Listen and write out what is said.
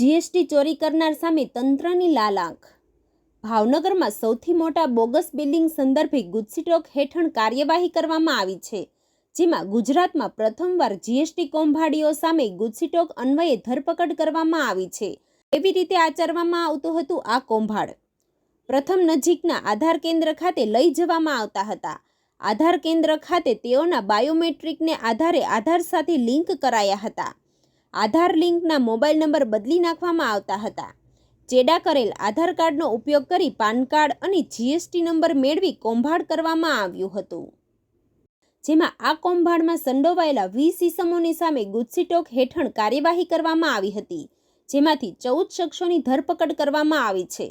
GST ચોરી કરનાર સામે તંત્રની લાલાંક. ભાવનગરમાં સૌથી મોટા બોગસ બિલ્ડિંગ સંદર્ભે ગુજસીટોક હેઠળ કાર્યવાહી કરવામાં આવી છે, જેમાં ગુજરાતમાં પ્રથમવાર જીએસટી કૌભાંડીઓ સામે ગુજસીટોક અન્વયે ધરપકડ કરવામાં આવી છે. એવી રીતે આચરવામાં આવતું હતું આ કૌભાંડ. પ્રથમ નજીકના આધાર કેન્દ્ર ખાતે લઈ જવામાં આવતા હતા. આધાર કેન્દ્ર ખાતે તેઓના બાયોમેટ્રિકને આધારે આધાર સાથે લિંક કરાયા હતા. આધાર લિંકના મોબાઈલ નંબર બદલી નાખવામાં આવતા હતા. ચેડા કરેલ આધાર કાર્ડનો ઉપયોગ કરી પાન કાર્ડ અને જીએસટી નંબર મેળવી કૌભાંડ કરવામાં આવ્યું હતું. જેમાં આ કૌભાંડમાં સંડોવાયેલા વીસ ઇસમોની સામે ગુજસીટોક હેઠળ કાર્યવાહી કરવામાં આવી હતી. જેમાંથી ચૌદ શખ્સોની ધરપકડ કરવામાં આવી છે.